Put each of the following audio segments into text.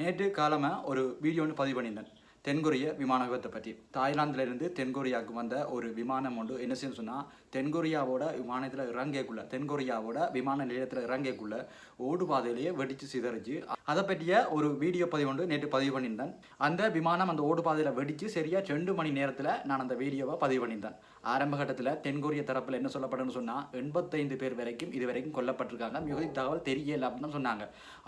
நேற்று காலமாக ஒரு வீடியோ ஒன்று பதிவு பண்ணியிருந்தேன். தென்கொரிய விமான விபத்தை பற்றி தாய்லாந்திலிருந்து தென்கொரியாவுக்கு வந்த ஒரு விமானம் ஒன்று என்ன செய்யும் சொன்னால் தென்கொரியாவோட விமானத்தில் இறங்கக்குள்ள தென்கொரியாவோட விமான நிலையத்தில் இறங்கக்குள்ள ஓடு பாதையிலேயே வெடிச்சு சிதறிச்சு. அதை பற்றிய ஒரு வீடியோ பதிவு ஒன்று நேற்று பதிவு பண்ணியிருந்தேன். அந்த விமானம் அந்த ஓடு பாதையில் வெடித்து சரியாக ரெண்டு மணி நேரத்தில் நான் அந்த வீடியோவை பதிவு பண்ணியிருந்தேன். ஆரம்ப கட்டத்தில் தென்கொரிய தரப்பில் என்ன சொல்லப்படுன்னு சொன்னால் எண்பத்தைந்து பேர் வரைக்கும் இது வரைக்கும் கொல்லப்பட்டிருக்காங்க. மிகுதி தகவல் தெரியல அப்படின்னு சொன்னாங்க.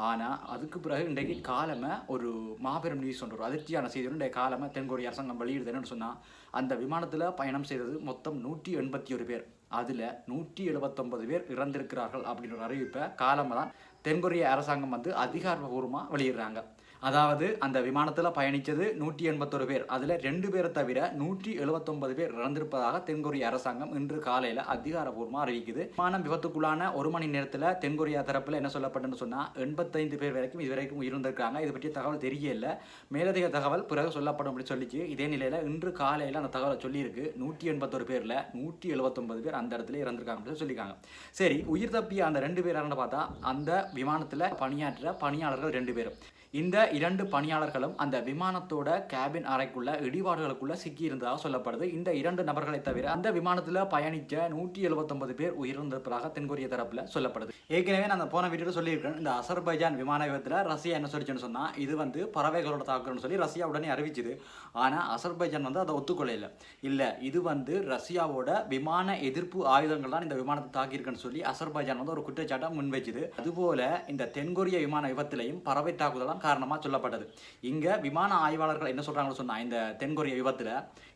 ஆனால் அதுக்கு பிறகு இன்றைக்கு காலமே ஒரு மாபெரும் நியூஸ் ஒன்று ஒரு அதிர்ச்சியான செய்தி ஒன்று காலமாக தென்கொரிய அரசாங்கம் வெளியிடுதுன்னு சொன்னால் அந்த விமானத்தில் பயணம் செய்தது மொத்தம் நூற்றி எண்பத்தி ஒரு பேர். அதில் நூற்றி எழுபத்தொன்பது பேர் இறந்திருக்கிறார்கள் அப்படின்ற அறிவிப்பை காலமாக தான் தென்கொரிய அரசாங்கம் வந்து அதிகாரபூர்வமாக வெளியிடுறாங்க. அதாவது அந்த விமானத்தில் பயணித்தது நூற்றி எண்பத்தொரு பேர். அதில் ரெண்டு பேரை தவிர நூற்றி எழுபத்தொன்பது பேர் இறந்திருப்பதாக தென்கொரிய அரசாங்கம் இன்று காலையில் அதிகாரப்பூர்வமாக அறிவிக்குது. விமானம் விபத்துக்குள்ளான ஒரு மணி நேரத்தில் தென்கொரியா தரப்பில் என்ன சொல்லப்பட்டுன்னு சொன்னால் எண்பத்தைந்து பேர் வரைக்கும் இதுவரைக்கும் உயிரிழந்திருக்காங்க. இது பற்றிய தகவல் தெரியல. மேலதிக தகவல் பிறகு சொல்லப்படும் அப்படின்னு சொல்லிச்சு. இதே நிலையில் இன்று காலையில் அந்த தகவலை சொல்லியிருக்கு. நூற்றி எண்பத்தொரு பேரில் நூற்றி எழுபத்தொன்பது பேர் அந்த இடத்துல இறந்திருக்காங்க அப்படின்னு சொல்லியிருக்காங்க. சரி உயிர் தப்பிய அந்த ரெண்டு பேர் யாருன்னு பார்த்தா அந்த விமானத்தில் பணியாற்ற பணியாளர்கள் ரெண்டு பேரும் இந்த இரண்டு பணியாளர்களும் அந்த விமானத்தோட கேபின் அறைக்குள்ள இடிபாடுகளுக்குள்ள சிக்கி இருந்ததாக சொல்லப்படுது. இந்த இரண்டு நபர்களை தவிர அந்த விமானத்தில் பயணித்த நூற்றி எழுபத்தொன்பது பேர் உயிரிழந்திருப்பதாக தென்கொரிய தரப்புல சொல்லப்படுது. ஏற்கனவே நான் போன வீடியோ சொல்லியிருக்கேன் இந்த அசர்பைஜான் விமான விபத்தில் ரஷ்யா என்ன சொல்லிச்சுன்னு சொன்னா இது வந்து பறவைகளோட தாக்குறன்னு சொல்லி ரஷ்யா உடனே அறிவிச்சுது. ஆனால் அசர்பைஜான் வந்து அதை ஒத்துக்கொள்ள இல்லை இல்லை இது வந்து ரஷ்யாவோட விமான எதிர்ப்பு ஆயுதங்கள் தான் இந்த விமானத்தை தாக்கியிருக்குன்னு சொல்லி அசர்பைஜான் வந்து ஒரு குற்றச்சாட்டை முன்வைச்சுது. அதுபோல இந்த தென்கொரிய விமான விபத்திலையும் பறவை தாக்குதலாம் காரணமாக சொல்லப்பட்டது. இங்கே விமான ஆய்வாளர்கள் என்ன சொல்கிறாங்கன்னு சொன்னால் இந்த தென்கொரிய விபத்தில்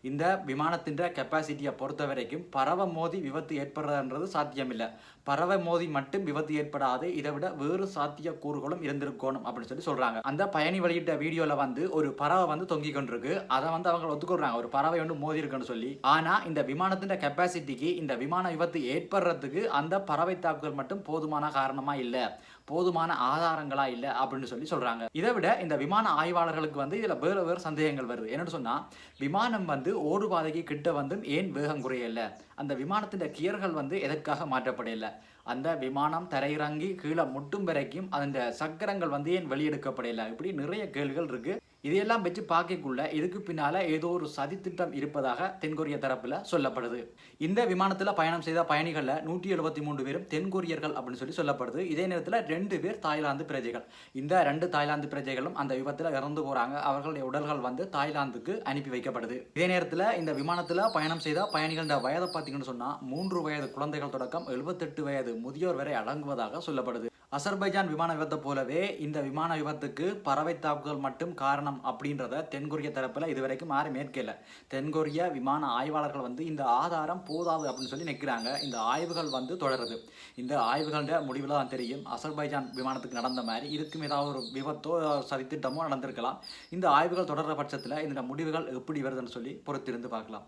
இந்த விமானத்தின் கெப்பாசிட்டியை பொறுத்த வரைக்கும் பறவை மோதி விபத்து ஏற்படுறதுன்றது சாத்தியமில்லை. பறவை மோதி மட்டும் விபத்து ஏற்படாது இதை விட வேறு சாத்திய கூறுகளும் இருந்திருக்கணும் அப்படின்னு சொல்லி சொல்கிறாங்க அந்த பயணி வெளியிட்ட வீடியோவில் வந்து ஒரு பறவை வந்து தொங்கி கொண்டிருக்கு. அதை வந்து அவங்க ஒத்துக்கொடுறாங்க ஒரு பறவை வந்து மோதி இருக்குன்னு சொல்லி. ஆனால் இந்த விமானத்தின் கெப்பாசிட்டிக்கு இந்த விமான விபத்து ஏற்படுறதுக்கு அந்த பறவை தாக்குதல் மட்டும் போதுமான காரணமாக இல்லை. போதுமான ஆதாரங்களா இல்லை அப்படின்னு சொல்லி சொல்றாங்க. இதை விட இந்த விமான ஆய்வாளர்களுக்கு வந்து இதில் வேறு வேறு சந்தேகங்கள் வருது. என்னென்னு சொன்னால் விமானம் வந்து ஓடுபாதைக்கு கிட்ட வந்தும் ஏன் வேகம் குறையலை? அந்த விமானத்தின் கியர்கள் வந்து எதற்காக மாற்றப்படலை அந்த விமானம் தரையிறங்கி கீழே முட்டும் வரைக்கும் அந்த சக்கரங்கள் வந்து ஏன் வெளியெடுக்கப்படலை இப்படி நிறைய கேள்விகள் இருக்குது இதையெல்லாம் வச்சு பார்க்கக்குள்ள இதுக்கு பின்னால ஏதோ ஒரு சதித்திட்டம் இருப்பதாக தென்கொரிய தரப்புல சொல்லப்படுது. இந்த விமானத்துல பயணம் செய்த பயணிகள்ல நூற்றி எழுபத்தி மூன்று பேரும் தென்கொரியர்கள் அப்படின்னு சொல்லி சொல்லப்படுது. இதே நேரத்தில் ரெண்டு பேர் தாய்லாந்து பிரஜைகள். இந்த ரெண்டு தாய்லாந்து பிரஜைகளும் அந்த விபத்துல இறந்து போறாங்க. அவர்களுடைய உடல்கள் வந்து தாய்லாந்துக்கு அனுப்பி வைக்கப்படுது. இதே நேரத்தில் இந்த விமானத்துல பயணம் செய்த பயணிகளோட வயதை பார்த்தீங்கன்னு சொன்னா மூன்று வயது குழந்தைகள் தொடக்கம் எழுபத்தெட்டு வயது முதியோர் வரை அடங்குவதாக சொல்லப்படுது. அசர்பைஜான் விமான விபத்தை போலவே இந்த விமான விபத்துக்கு பறவை தாக்குதல் மட்டும் காரணம் அப்படின்றத தென்கொரிய தரப்பில் இதுவரைக்கும் யாரும் மேற்கல தென்கொரிய விமான ஆய்வாளர்கள் வந்து இந்த ஆதாரம் போதாது அப்படின்னு சொல்லி நிற்கிறாங்க இந்த ஆய்வுகள் வந்து தொடருது. இந்த ஆய்வுகளோட முடிவில் தான் தெரியும். அசர்பைஜான் விமானத்துக்கு நடந்த மாதிரி இதுக்கும் ஏதாவது ஒரு விபத்தோ சதித்திட்டமோ நடந்திருக்கலாம். இந்த ஆய்வுகள் தொடர்ற பட்சத்தில் இந்த முடிவுகள் எப்படி வருதுன்னு சொல்லி பொறுத்திருந்து பார்க்கலாம்.